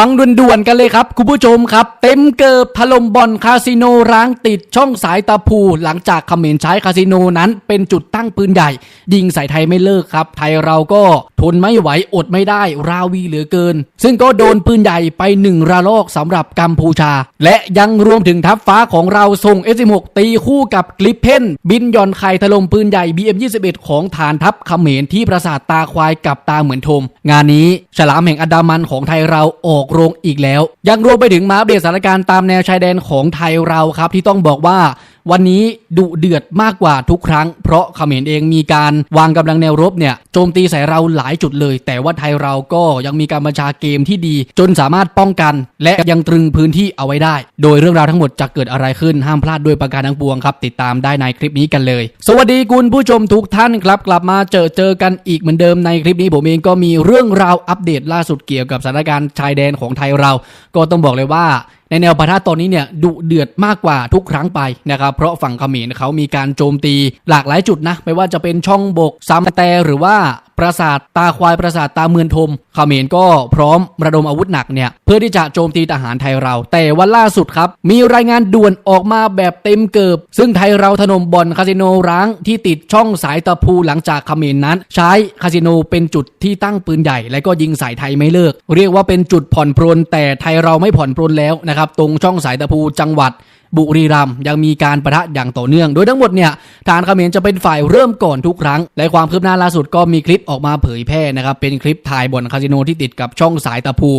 ฟังด่วนๆกันเลยครับ คุณผู้ชมครับ เต็มเกิบถล่มบอนคาสิโนร้างติดช่องสายตาพูหลังจากเขมรใช้คาสิโนนั้น เป็นจุดตั้งปืนใหญ่ ยิงใส่ไทยไม่เลิกครับ ไทยเราก็ทนไม่ไหวอดไม่ได้ราวีเหลือเกิน ซึ่งก็โดนปืนใหญ่ไปหนึ่งระลอกสำหรับกัมพูชา และยังรวมถึงทัพฟ้าของเราส่ง S16 ตีคู่กับกลิปเพนบินย่อนไข่ถล่มปืนใหญ่ BM21 ของฐานทัพเขมรที่ปราสาทตาควายกับตาเหมือนทม งานนี้ฉลามแห่งอันดามันของไทยเราออกโรงอีกแล้ว ยังรวมไปถึงมาอัปเดตสถานการณ์ตามแนวชายแดนของไทยเราครับ ที่ต้องบอกว่า วันนี้ดุเดือดมากกว่าทุกครั้ง เพราะเขมรเองมีการวางกำลังแนวรบเนี่ยโจมตีใส่เราหลายจุดเลย แต่ว่าไทยเราก็ยังมีการบัญชาเกมที่ดี จนสามารถป้องกัน และยังตรึงพื้นที่เอาไว้ได้ โดยเรื่องราวทั้งหมดจะเกิดอะไรขึ้นห้ามพลาดด้วยประการทั้งปวงครับ ติดตามได้ในคลิปนี้กันเลย สวัสดีคุณผู้ชมทุกท่านครับกลับมาเจอเจอกันอีกเหมือนเดิมในคลิปนี้ผมเองก็มีเรื่องราวอัปเดตล่าสุดเกี่ยวกับสถานการณ์ชายแดนของไทยเรา ก็ต้องบอกเลยว่า ในแนวปะทะตอนนี้เนี่ยดุเดือดมากกว่าทุกครั้งไปนะครับเพราะฝั่งเขมรเขามีการโจมตีหลากหลายจุดนะไม่ว่าจะเป็นช่องบกซัมแต่หรือว่า ปราสาทตาควายปราสาทตาเมือนทมเขมรก็พร้อมระดมอาวุธหนักเนี่ยเพื่อที่จะโจมตีทหารไทยเรา แต่วันล่าสุดครับ มีรายงานด่วนออกมาแบบเต็มเกิบ ซึ่งไทยเราถล่มบ่อนคาสิโนร้างที่ติดช่องสายตะพูหลังจากเขมรนั้น ใช้คาสิโนเป็นจุดที่ตั้งปืนใหญ่ และก็ยิงใส่ไทยไม่เลิก เรียกว่าเป็นจุดผ่อนปรนแต่ไทยเราไม่ผ่อนปรนแล้วนะครับตรงช่องสายตะพูจังหวัด บุรีรัมย์ยังมีการประทะอย่างต่อเนื่อง โดยทั้งหมดเนี่ยทานเขมรจะเป็นฝ่ายเริ่มก่อนทุกครั้ง และความคืบหน้าล่าสุดก็มีคลิปออกมาเผยแพร่นะครับเป็นคลิปถ่ายบนคาสิโนที่ติดกับช่องสายตะพู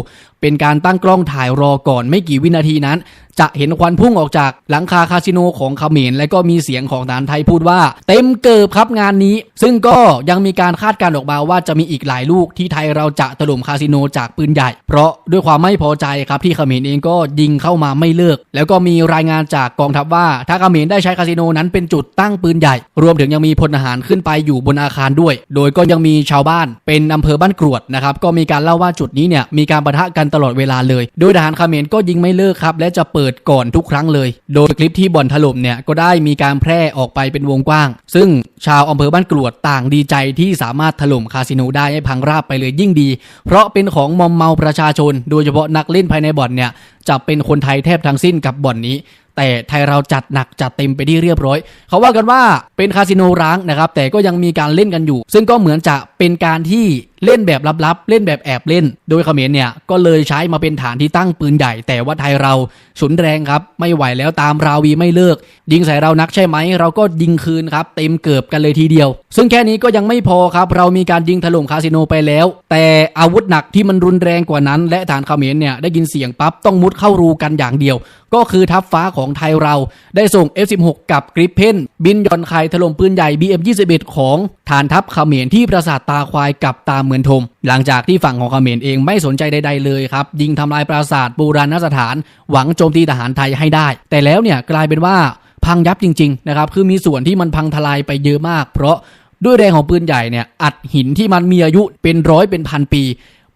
เป็นการตั้งกล้องถ่ายรอก่อนไม่กี่วินาทีนั้น จะเห็นควันพุ่งออกจากหลังคาคาสิโนของเขมรและก็มีเสียงของทหารไทยพูดว่า เต็มเกิบครับงานนี้ ซึ่งก็ยังมีการคาดการณ์ออกมาว่าจะมีอีกหลายลูกที่ไทยเราจะถล่มคาสิโนจากปืนใหญ่ เพราะด้วยความไม่พอใจครับที่เขมรเองก็ยิงเข้ามาไม่เลิก แล้วก็มีรายงานจากกองทัพว่า ถ้าเขมรได้ใช้คาสิโนนั้นเป็นจุดตั้งปืนใหญ่ รวมถึงยังมีพลทหารขึ้นไปอยู่บนอาคารด้วย โดยก็ยังมีชาวบ้านเป็นอำเภอบ้านกรวดนะครับก็มีการเล่าว่าจุดนี้เนี่ยมีการประทะกันตลอดเวลาเลย โดยทหารเขมรก็ยิงไม่เลิกครับ และจะเปิดก่อนทุกครั้งเลย โดยคลิปที่บ่อนถล่มเนี่ยก็ได้มีการแพร่ออกไปเป็นวงกว้าง ซึ่งชาวอำเภอบ้านกรวดต่างดีใจที่สามารถถล่มคาสิโนได้ให้พังราบไปเลยยิ่งดี เพราะเป็นของมอมเมาประชาชน โดยเฉพาะนักเล่นภายในบ่อนเนี่ยจะเป็นคนไทยแทบทั้งสิ้นกับบ่อนนี้ แต่ไทยเราจัดหนักจัดเต็มไปที่เรียบร้อย เขาว่ากันว่าเป็นคาสิโนร้างนะครับ แต่ก็ยังมีการเล่นกันอยู่ ซึ่งก็เหมือนจะเป็นการที่เล่นแบบลับๆ เล่นแบบแอบเล่น โดยเขมรเนี่ยก็เลยใช้มาเป็นฐานที่ตั้งปืนใหญ่ แต่ว่าไทยเราฉุนแรงครับ ไม่ไหวแล้วตามราวีไม่เลิก ยิงใส่เรานักใช่ไหม เราก็ยิงคืนครับ เต็มเกือบกันเลยทีเดียว ซึ่งแค่นี้ก็ยังไม่พอครับ เรามีการยิงถล่มคาสิโนไปแล้ว แต่อาวุธหนักที่มันรุนแรงกว่านั้น และฐานเขมรเนี่ยได้ยินเสียงปั๊บต้องมุดเข้ารูกันอย่างเดียวก็คือทัพฟ้าของไทยเราได้ส่ง F16 กับกริปเพนบินย่อนไข่ถล่มปืนใหญ่ BM21 ของฐานทัพเขมรที่ปราสาทตาควายกับตาเหมือนทม หลังจากที่ฝั่งของเขมรเองไม่สนใจใด ๆ เลยครับ ยิงทำลายปราสาทโบราณสถาน หวังโจมตีทหารไทยให้ได้ แต่แล้วเนี่ยกลายเป็นว่าพังยับจริงๆนะครับคือมีส่วนที่มันพังทลายไปเยอะมาก เพราะด้วยแรงของปืนใหญ่เนี่ยอัดหินที่มันมีอายุเป็นร้อยเป็นพันปี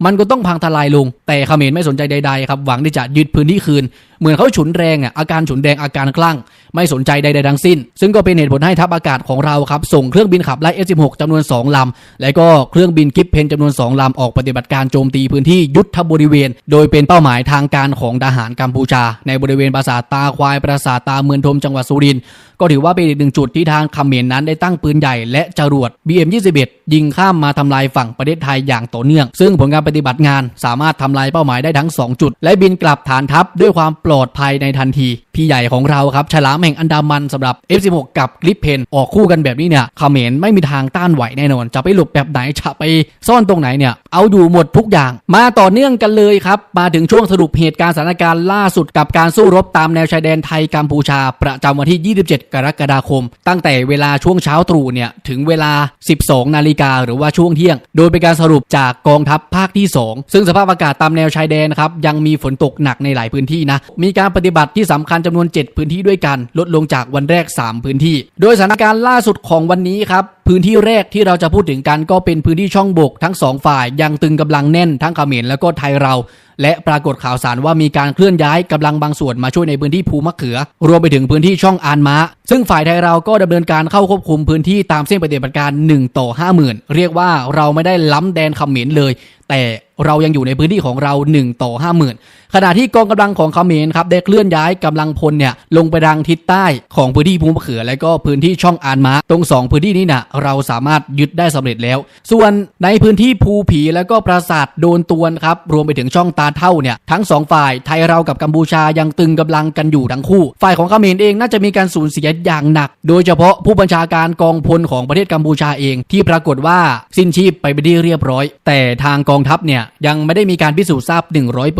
มันก็ต้องพังทลายลง แต่เขมรไม่สนใจใดๆครับหวังที่จะยึดพื้นที่คืน เหมือนเขาฉุนแรงอะอาการฉุนแรงอาการคลั่ง ไม่สนใจใดๆทั้งสิ้น ซึ่งก็เป็นเหตุผลให้ทัพอากาศของเราครับส่งเครื่องบินขับไล่ F16 จำนวน 2 ลำ และก็เครื่องบินกิฟเพนจำนวน 2 ลำ ออกปฏิบัติการโจมตีพื้นที่ยุทธบริเวณ โดยเป็นเป้าหมายทางการของทหารกัมพูชา ในบริเวณปราสาทตาควายปราสาทตาเมืองทมจังหวัดสุรินทร์ก็ถือว่าเป็นอีกหนึ่งจุดที่ทางคเขมรนั้นได้ตั้งปืนใหญ่และจรวด BM21 ยิงข้ามมาทำลายฝั่งประเทศไทยอย่างต่อเนื่อง ซึ่งผลการปฏิบัติงานสามารถทำลายเป้าหมายได้ทั้ง 2 จุด และบินกลับฐานทัพด้วยความปลลอดภัยในทันที พี่ใหญ่ของเราครับฉลามแห่งอันดามันสำหรับ F16 กับกริปเพนออกคู่กันแบบนี้เนี่ยเขมรไม่มีทางต้านไหวแน่นอน จะไปหลบแบบไหนจะไปซ่อนตรงไหนเนี่ย เอาอยู่หมดทุกอย่าง มาต่อเนื่องกันเลยครับ มาถึงช่วงสรุปเหตุการณ์สถานการณ์ล่าสุดกับการสู้รบตามแนวชายแดนไทยกัมพูชา ประจำวันที่ 27 กรกฎาคม ตั้งแต่เวลาช่วงเช้าตรู่เนี่ยถึงเวลา 12 นาฬิกาหรือว่าช่วงเที่ยง โดยเป็นการสรุปจากกองทัพภาคที่ 2 ซึ่งสภาพอากาศตามแนวชายแดนครับยังมีฝนตกหนักในหลายพื้นที่นะมีการปฏิบัติที่สำคัญจำนวน 7 พื้นที่ด้วยกัน ลดลงจากวันแรก 3 พื้นที่ โดยสถานการณ์ล่าสุดของวันนี้ครับพื้นที่แรกที่เราจะพูดถึงกันก็เป็นพื้นที่ช่องบกทั้งสองฝ่ายยังตึงกำลังแน่นทั้งเขมรแล้วก็ไทยเราและปรากฏข่าวสารว่ามีการเคลื่อนย้ายกำลังบางส่วนมาช่วยในพื้นที่ภูมะเขือ รวมไปถึงพื้นที่ช่องอานม้าซึ่งฝ่ายไทยเราก็ดำเนินการเข้าควบคุมพื้นที่ตามเส้นปฏิบัติการ 1 ต่อ 50,000 เรียกว่าเราไม่ได้ล้ำแดนเขมรเลย แต่เรายังอยู่ในพื้นที่ของเรา 1 ต่อ 50,000 ขณะที่กองกำลังของเขมรครับได้เคลื่อนย้ายกำลังพลเนี่ยลงไปทางทิศใต้ของพื้นที่ภูมะเขือ และก็พื้นที่ช่องอานม้าตรงสองพื้นที่นี้นะเราสามารถยึดได้สำเร็จแล้ว ส่วนในพื้นที่ภูผีแล้วก็ปราสาทโดนตวนครับรวมไปถึงช่องตาเท่าเนี่ยทั้งสองฝ่ายไทยเรากับกัมพูชายังตึงกำลังกันอยู่ทั้งคู่ ฝ่ายของเขมรเองน่าจะมีการสูญเสียอย่างหนัก โดยเฉพาะผู้บัญชาการกองพลของประเทศกัมพูชาเอง ที่ปรากฏว่าสิ้นชีพไปเป็นที่เรียบร้อย แต่ทางกองทัพเนี่ยยังไม่ได้มีการพิสูจน์ทราบ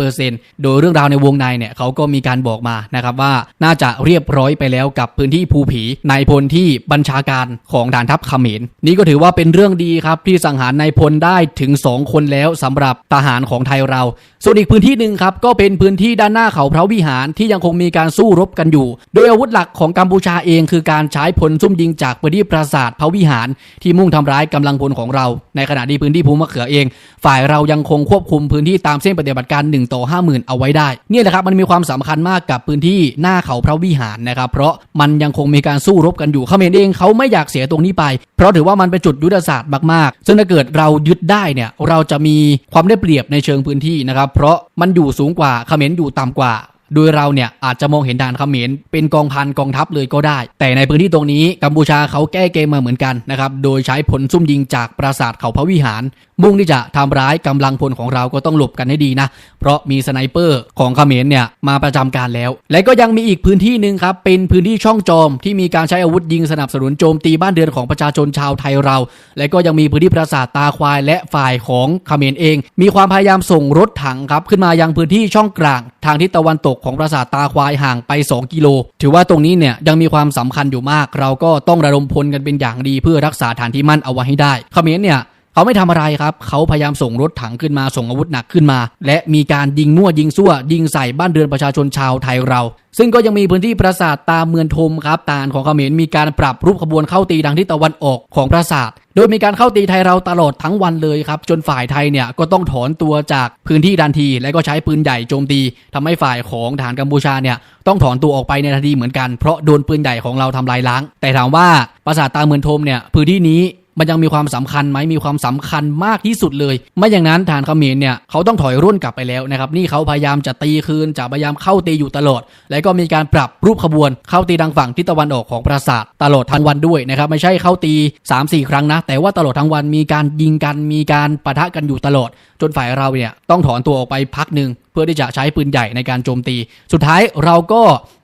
100%โดยเรื่องราวในวงในเนี่ยเขาก็มีการบอกมานะครับว่าน่าจะเรียบร้อยไปแล้วกับพื้นที่ภูผีนายพลที่บัญชาการของฐานทัพเขมรนี่ก็ถือว่าเป็นเรื่องดีครับที่สังหารนายพลได้ถึง 2 คนแล้วสำหรับทหารของไทยเราส่วนอีกพื้นที่หนึ่งครับก็เป็นพื้นที่ด้านหน้าเขาพระวิหารที่ยังคงมีการสู้รบกันอยู่ โดยอาวุธหลักของกัมพูชาเองคือการใช้พลซุ่มยิงจากพื้นที่ปราสาทพระวิหารที่มุ่งทำร้ายกำลังพลของเรา ในขณะที่พื้นที่ภูมะเขือเอง ฝ่ายเรายังคงควบคุมพื้นที่ตามเส้นปฏิบัติการ1ต่อ50,000 เอาไว้ได้เนี่ยแหละครับมันมีความสำคัญมากกับพื้นที่หน้าเขาพระวิหารนะครับเพราะมันยังคงมีการสู้รบกันอยู่เขมรเองเขาไม่อยากเสียตรงนี้ไป เพราะถือว่ามันเป็นจุดยุทธศาสตร์มากๆ ซึ่งถ้าเกิดเรายึดได้เนี่ยเราจะมีความได้เปรียบในเชิงพื้นที่นะครับเพราะมันอยู่สูงกว่าเขมรอยู่ต่ำกว่า โดยเราเนี่ยอาจจะมองเห็นฐานเขมรเป็นกองพันกองทัพเลยก็ได้ แต่ในพื้นที่ตรงนี้กัมพูชาเขาแก้เกมมาเหมือนกันนะครับโดยใช้ผลซุ่มยิงจากปราสาทเขาพระวิหาร มุ่งที่จะทำร้ายกำลังพลของเราก็ต้องหลบกันให้ดีนะ เพราะมีสไนเปอร์ของเขมรเนี่ยมาประจำการแล้ว และก็ยังมีอีกพื้นที่หนึ่งครับเป็นพื้นที่ช่องจอมที่มีการใช้อาวุธยิงสนับสนุนโจมตีบ้านเรือนของประชาชนชาวไทยเรา และก็ยังมีพื้นที่ปราสาทตาควายและฝ่ายของเขมรเอง มีความพยายามส่งรถถังครับขึ้นมายังพื้นที่ช่องกลางทางทิศตะวันตกของปราสาทตาควายห่างไป 2 กิโล ถือว่าตรงนี้เนี่ยยังมีความสำคัญอยู่มาก เราก็ต้องระดมพลกันเป็นอย่างดีเพื่อรักษาฐานที่มั่นเอาไว้ให้ได้เขมรเนี่ย เขาไม่ทำอะไรครับเขาพยายามส่งรถถังขึ้นมาส่งอาวุธหนักขึ้นมา และมีการยิงมั่วยิงซั่ว ยิงใส่บ้านเรือนประชาชนชาวไทยเรา ซึ่งก็ยังมีพื้นที่ปราสาทตามเมืองทมครับตานของเขมรมีการปรับรูปขบวนเข้าตีดังที่ตะวันออกของปราสาท โดยมีการเข้าตีไทยเราตลอดทั้งวันเลยครับ จนฝ่ายไทยเนี่ยก็ต้องถอนตัวจากพื้นที่ดันที และก็ใช้ปืนใหญ่โจมตีทำให้ฝ่ายของฐานกัมพูชาเนี่ยต้องถอนตัวออกไปในทันทีเหมือนกันเพราะโดนปืนใหญ่ของเราทำลายล้าง แต่ถามว่าปราสาทตาเมืองทมเนี่ยพื้นที่นี้ มันยังมีความสำคัญไหมมีความสำคัญมากที่สุดเลย ไม่อย่างนั้นฐานเขมรเนี่ยเขาต้องถอยร่นกลับไปแล้วนะครับนี่เขาพยายามจะตีคืนจะพยายามเข้าตีอยู่ตลอด และก็มีการปรับรูปขบวนเข้าตีทางฝั่งทิศตะวันออกของปราสาทตลอดทั้งวันด้วยนะครับไม่ใช่เข้าตี 3-4 ครั้งนะ แต่ว่าตลอดทั้งวันมีการยิงกันมีการปะทะกันอยู่ตลอด จนฝ่ายเราเนี่ยต้องถอนตัวออกไปพักหนึ่งเพื่อที่จะใช้ปืนใหญ่ในการโจมตี สุดท้ายเราก็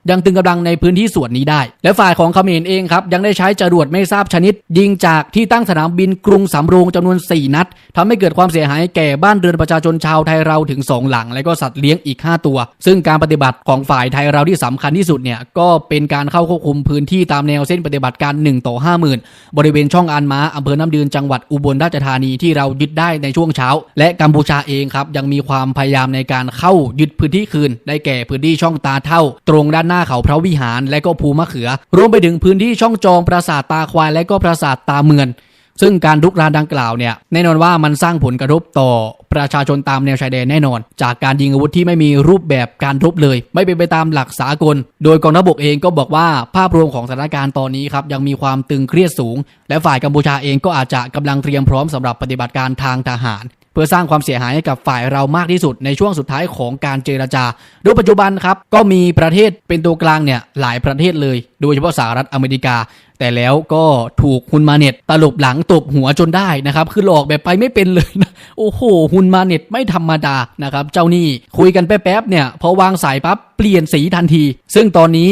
ยังตึงกำลังในพื้นที่ส่วนนี้ได้ และฝ่ายของเขมรเองครับ ยังได้ใช้จรวดไม่ทราบชนิด ยิงจากที่ตั้งสนามบินกรุงสำโรงจำนวน 4 นัดทำให้เกิดความเสียหายแก่บ้านเรือนประชาชนชาวไทยเราถึง 2 หลัง และก็สัตว์เลี้ยงอีก 5 ตัว ซึ่งการปฏิบัติของฝ่ายไทยเราที่สำคัญที่สุดเนี่ยก็เป็นการเข้าควบคุมพื้นที่ตามแนวเส้นปฏิบัติการ1ต่อ50,000 บริเวณช่องอานม้าอำเภอน้ำดืนจังหวัดอุบลราชธานีที่เรายึดได้ในช่วงเช้า และกมพูชาเองครับยังมีความพยายามในการเข้ายึดพื้นที่คืน ได้แก่พื้นที่ช่องตาเท่า ตรงด้านหน้าเขาพระวิหาร และก็ภูมะเขือ รวมไปถึงพื้นที่ช่องจองปราสาทตาควายและก็ปราสาทตาเมือนซึ่งการลุกรานดังกล่าวเนี่ยแน่นอนว่ามันสร้างผลกระทบต่อประชาชนตามแนวชายแดนแน่นอน จากการยิงอาวุธที่ไม่มีรูปแบบการรบเลย ไม่เป็นไปตามหลักสากล โดยกองทัพบกเองก็บอกว่าภาพรวมของสถานการณ์ตอนนี้ครับยังมีความตึงเครียดสูง และฝ่ายกัมพูชาเองก็อาจจะกำลังเตรียมพร้อมสำหรับปฏิบัติการทางทหาร พื่อสร้างความเสียหายให้กับฝ่ายเรามากที่สุดในช่วงสุดท้ายของการเจรจา โดยปัจจุบันครับก็มีประเทศเป็นตัวกลางเนี่ยหลายประเทศเลย โดยเฉพาะสหรัฐอเมริกา แต่แล้วก็ถูกฮุนมาเน็ตตลบหลังตบหัวจนได้นะครับคือหลอกแบบไปไม่เป็นเลยนะโอ้โหฮุนมาเน็ตไม่ธรรมดานะครับเจ้านี่คุยกันแป๊บๆเนี่ยพอวางสายปั๊บเปลี่ยนสีทันที ซึ่งตอนนี้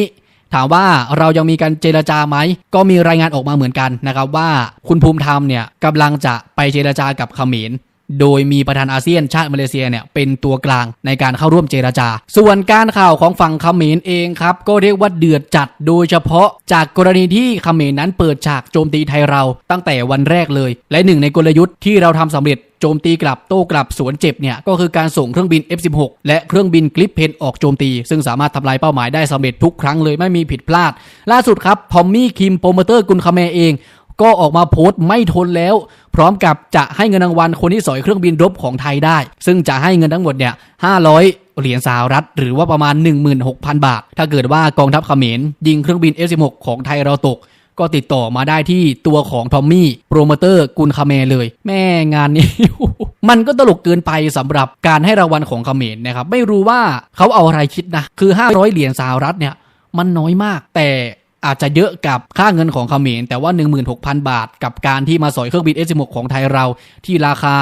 ถามว่าเรายังมีการเจรจาไหม ก็มีรายงานออกมาเหมือนกันนะครับว่าคุณภูมิธรรมเนี่ยกำลังจะไปเจรจากับเขมร โดยมีประธานอาเซียนชาติมาเลเซียเนี่ยเป็นตัวกลางในการเข้าร่วมเจรจา ส่วนการข่าวของฝั่งเขมรเองครับ ก็เรียกว่าเดือดจัดโดยเฉพาะจากกรณีที่เขมรนั้นเปิดฉากโจมตีไทยเราตั้งแต่วันแรกเลย และหนึ่งในกลยุทธ์ที่เราทำสำเร็จโจมตีกลับโต้กลับสวนเจ็บเนี่ยก็คือการส่งเครื่องบิน F16 และเครื่องบินกลิปเพนออกโจมตี ซึ่งสามารถทำลายเป้าหมายได้สำเร็จทุกครั้งเลยไม่มีผิดพลาด ล่าสุดครับทอมมี่คิมโปรโมเตอร์กุนคาเมเอง ก็ออกมาโพสต์ไม่ทนแล้ว พร้อมกับจะให้เงินรางวัลคนที่สอยเครื่องบินรบของไทยได้ ซึ่งจะให้เงินทั้งหมดเนี่ย500เหรียญสหรัฐหรือว่าประมาณ 16,000 บาท ถ้าเกิดว่ากองทัพเขมรยิงเครื่องบิน F16 ของไทยเราตก ก็ติดต่อมาได้ที่ตัวของทอมมี่โปรโมเตอร์กุลคาเมเลย แม่งานนี้ มันก็ตลกเกินไปสำหรับการให้รางวัลของเขมรนะครับ ไม่รู้ว่าเขาเอาอะไรคิดนะ คือ 500 เหรียญสหรัฐเนี่ย มันน้อยมาก แต่ อาจจะเยอะกับค่าเงินของเขมรแต่ว่า 16,000 บาท กับการที่มาสอยเครื่องบิน F16 ของไทยเราที่ราคา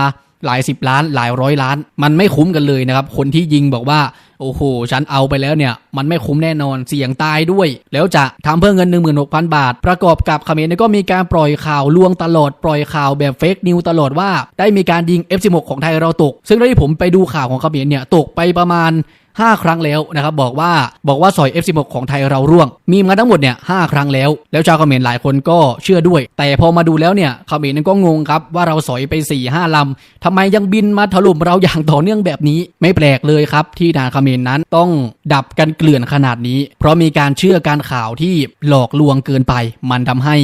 หลายสิบล้านหลายร้อยล้าน มันไม่คุ้มกันเลยนะครับ คนที่ยิงบอกว่าโอ้โห ฉันเอาไปแล้วเนี่ย มันไม่คุ้มแน่นอนเสี่ยงตายด้วย แล้วจะทำเพื่อเงิน 16,000 บาท ประกอบกับเขมรเนี่ยก็มีการปล่อยข่าวลวงตลอดปล่อยข่าวแบบเฟกนิวตลอดว่าได้มีการยิง F16 ของไทยเราตก ซึ่งที่ผมไปดูข่าวของเขมรเนี่ยตกไปประมาณ5 ครั้งแล้วนะครับบอกว่าบอกว่าสอย F16 ของไทยเราร่วง มีมาทั้งหมดเนี่ยหครั้งแล้ว แล้วชาวเขมรหลายคนก็เชื่อด้วย แต่พอมาดูแล้วเนี่ยเขมรนั้นก็งงครับว่าเราสอยไป4ี่ห้าลำทำไมยังบินมาถล่มเราอย่างต่อเนื่องแบบนี้ ไม่แปลกเลยครับที่ทางเขมรนั้นต้องดับกันเกลื่อนขนาดนี้ เพราะมีการเชื่อการข่าวที่หลอกลวงเกินไป มันทำให้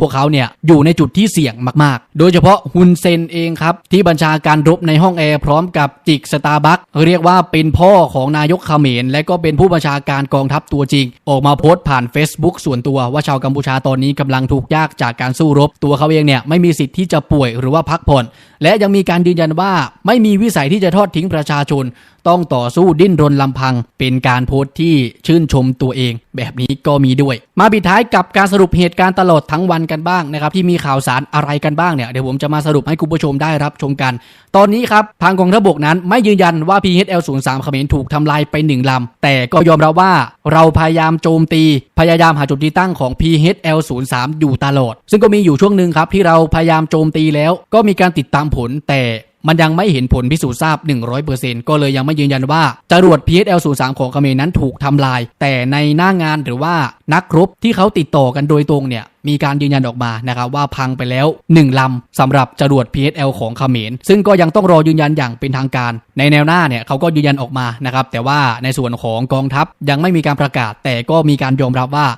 พวกเขาเนี่ยอยู่ในจุดที่เสี่ยงมากๆ โดยเฉพาะฮุนเซนเองครับ ที่บัญชาการรบในห้องแอร์พร้อมกับจิกสตาร์บัคเรียกว่าเป็นพ่อของนายกเขมร และก็เป็นผู้บัญชาการกองทัพตัวจริง ออกมาโพสต์ผ่าน Facebook ส่วนตัวว่าชาวกัมพูชาตอนนี้กำลังถูกยากจากการสู้รบ ตัวเขาเองเนี่ยไม่มีสิทธิ์ที่จะป่วยหรือว่าพักผ่อน และยังมีการยืนยันว่าไม่มีวิสัยที่จะทอดทิ้งประชาชน ต้องต่อสู้ดิ้นรนลำพัง เป็นการโพสต์ที่ชื่นชมตัวเอง แบบนี้ก็มีด้วย มาปิดท้ายกับการสรุปเหตุการณ์ตลอดทั้งวันกันบ้างนะครับที่มีข่าวสารอะไรกันบ้างเนี่ยเดี๋ยวผมจะมาสรุปให้คุณผู้ชมได้รับชมกัน ตอนนี้ครับทางกองทัพบกนั้นไม่ยืนยันว่า PHL-03 เขมรถูกทำลายไปหนึ่งลำแต่ก็ยอมรับว่าเราพยายามโจมตีพยายามหาจุดที่ตั้งของ PHL-03 อยู่ตลอด ซึ่งก็มีอยู่ช่วงหนึ่งครับที่เราพยายามโจมตีแล้ว ก็มีการติดตามผลแต่ มันยังไม่เห็นผลพิสูจน์ทราบ 100%ก็เลยยังไม่ยืนยันว่าจรวด PSL-03 ของเขมรนั้นถูกทำลาย แต่ในหน้างานหรือว่านักรบที่เขาติดต่อกันโดยตรงเนี่ย มีการยืนยันออกมานะครับว่าพังไปแล้ว 1 ลำสำหรับจรวด PSL ของเขมร ซึ่งก็ยังต้องรอยืนยันอย่างเป็นทางการ ในแนวหน้าเนี่ยเขาก็ยืนยันออกมานะครับแต่ว่าในส่วนของกองทัพยังไม่มีการประกาศ แต่ก็มีการยอมรับว่า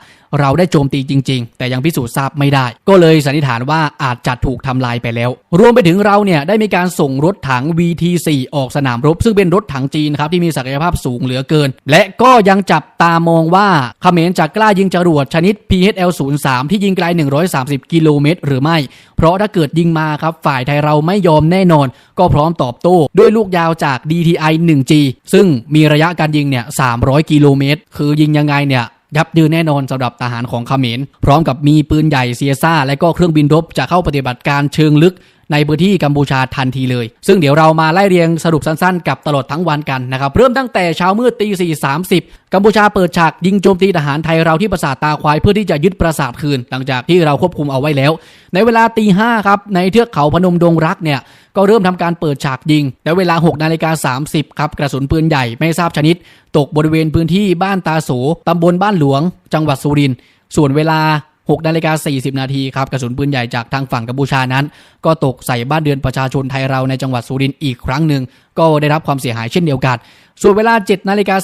เราได้โจมตีจริง ๆ แต่ยังพิสูจน์ทราบไม่ได้ ก็เลยสันนิษฐานว่าอาจจะถูกทำลายไปแล้ว รวมไปถึงเราเนี่ยได้มีการส่งรถถัง VT4 ออกสนามรบ ซึ่งเป็นรถถังจีนครับที่มีศักยภาพสูงเหลือเกิน และก็ยังจับตามองว่าเขมรจะกล้ายิงจรวดชนิด PHL-03 ที่ยิงไกล 130 กิโลเมตร หรือไม่ เพราะถ้าเกิดยิงมาครับฝ่ายไทยเราไม่ยอมแน่นอน ก็พร้อมตอบโต้ด้วยลูกยาวจาก DTI 1G ซึ่งมีระยะการยิงเนี่ย 300 กิโลเมตร คือยิงยังไงเนี่ยยับยืนแน่นอนสำหรับทหารของเขมร พร้อมกับมีปืนใหญ่เซียซ่า และก็เครื่องบินรบจะเข้าปฏิบัติการเชิงลึก ในพื้นที่กัมพูชาทันทีเลย ซึ่งเดี๋ยวเรามาไล่เรียงสรุปสั้นๆ กับตลอดทั้งวันกันนะครับเริ่มตั้งแต่เช้ามืดตีสี่สามสิบกัมพูชาเปิดฉากยิงโจมตีทหารไทยเราที่ปราสาทตาควายเพื่อที่จะยึดปราสาทคืน หลังจากที่เราควบคุมเอาไว้แล้ว ในเวลาตีห้าครับในเทือกเขาพนมดงรักเนี่ยก็เริ่มทำการเปิดฉากยิงและเวลา6นาฬิกา30ครับกระสุนปืนใหญ่ไม่ทราบชนิด ตกบริเวณพื้นที่บ้านตาโสตำบลบ้านหลวง จังหวัดสุรินทร์ส่วนเวลา 6นาฬิกา40 นาทีครับกระสุนปืนใหญ่จากทางฝั่งกัมพูชานั้น ก็ตกใส่บ้านเดือนประชาชนไทยเราในจังหวัดสุรินทร์อีกครั้งหนึ่งก็ได้รับความเสียหายเช่นเดียวกัน ส่วนเวลา7นาฬิกา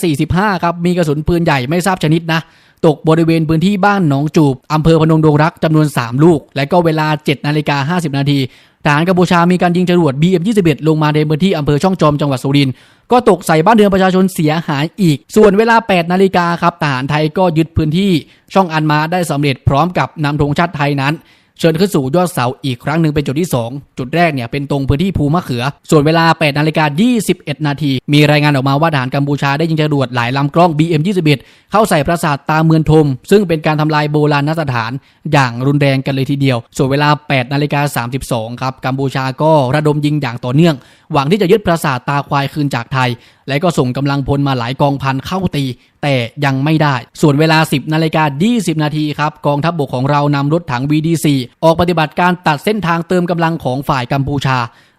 45ครับมีกระสุนปืนใหญ่ไม่ทราบชนิดนะ ตกบริเวณพื้นที่บ้านหนองจูบอำเภอพนมดงรักจำนวน 3 ลูก และก็เวลา 7นาฬิกา50 นาทีทหารกัมพูชามีการยิงจรวด BM21 ลงมาในพื้นที่อำเภอช่องจอมจังหวัดสุรินทร์ก็ตกใส่บ้านเรือนประชาชนเสียหายอีก ส่วนเวลา 8 นาฬิกาครับทหารไทยก็ยึดพื้นที่ช่องอันมาได้สำเร็จพร้อมกับนำธงชาติไทยนั้น เชิญขึ้นสู่ยอดเสาอีกครั้งหนึ่งเป็นจุดที่ 2 จุดแรกเนี่ยเป็นตรงพื้นที่ภูมะเขือ ส่วนเวลา8นาฬิกา21 นาที มีรายงานออกมาว่าทหารกัมพูชาได้ยิงจรวดหลายลำกล้อง BM21 เข้าใส่ปราสาทตาเมืองทม ซึ่งเป็นการทำลายโบราณสถาน อย่างรุนแรงกันเลยทีเดียว ส่วนเวลา8นาฬิกา32ครับกัมพูชาก็ระดมยิงอย่างต่อเนื่อง หวังที่จะยึดปราสาทตาควายคืนจากไทยและก็ส่งกำลังพลมาหลายกองพันเข้าตี แต่ยังไม่ได้ ส่วนเวลา 10นาฬิกา20 นาทีครับกองทัพบบกของเรานำรถถัง VDC ออกปฏิบัติการตัดเส้นทางเติมกำลังของฝ่ายกัมพูชา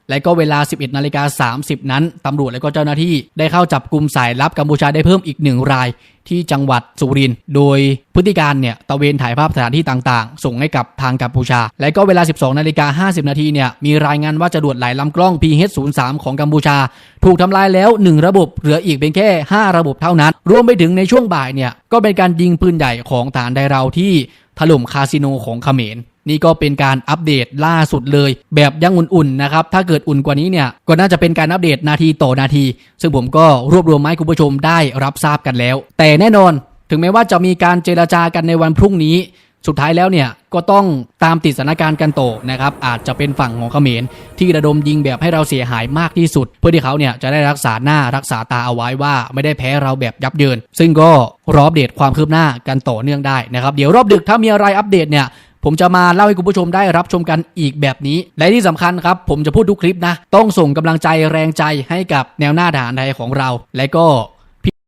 และก็เวลา 11 นาฬิกา 30 นั้นตำรวจและก็เจ้าหน้าที่ได้เข้าจับกลุ่มสายลับกัมพูชาได้เพิ่มอีกหนึ่งรายที่จังหวัดสุรินทร์โดยพฤติการเนี่ยตะเวนถ่ายภาพสถานที่ต่างๆ ส่งให้กับทางกัมพูชา และก็เวลา 12 นาฬิกา 50 นาทีเนี่ยมีรายงานว่าจรวดหลายลำกล้อง PH03 ของกัมพูชา ถูกทำลายแล้ว 1 ระบบเหลืออีกเพียงแค่ 5 ระบบเท่านั้น รวมไปถึงในช่วงบ่ายเนี่ยก็เป็นการยิงปืนใหญ่ของฐานไดเราที่ถล่มคาสิโนของเขมร นี่ก็เป็นการอัปเดตล่าสุดเลย แบบยังอุ่นๆนะครับ ถ้าเกิดอุ่นกว่านี้เนี่ย ก็น่าจะเป็นการอัปเดตนาทีต่อนาที ซึ่งผมก็รวบรวมมาให้คุณผู้ชมได้รับทราบกันแล้ว แต่แน่นอน ถึงแม้ว่าจะมีการเจราจากันในวันพรุ่งนี้ สุดท้ายแล้วเนี่ยก็ต้องตามติดสถานการณ์กันต่อนะครับ อาจจะเป็นฝั่งของเขมร ที่ระดมยิงแบบให้เราเสียหายมากที่สุด เพื่อที่เขาเนี่ยจะได้รักษาหน้ารักษาตาเอาไว้ว่าไม่ได้แพ้เราแบบยับเยิน ซึ่งก็รออัปเดตความคืบหน้ากันต่อเนื่องได้นะครับ เดี๋ยวรอบดึกถ้ามีอะไรอัปเดตเนี่ย ผมจะมาเล่าให้คุณผู้ชมได้รับชมกันอีกแบบนี้ และที่สำคัญครับ ผมจะพูดทุกคลิปนะ ต้องส่งกำลังใจแรงใจให้กับแนวหน้าทหารไทยของเรา และก็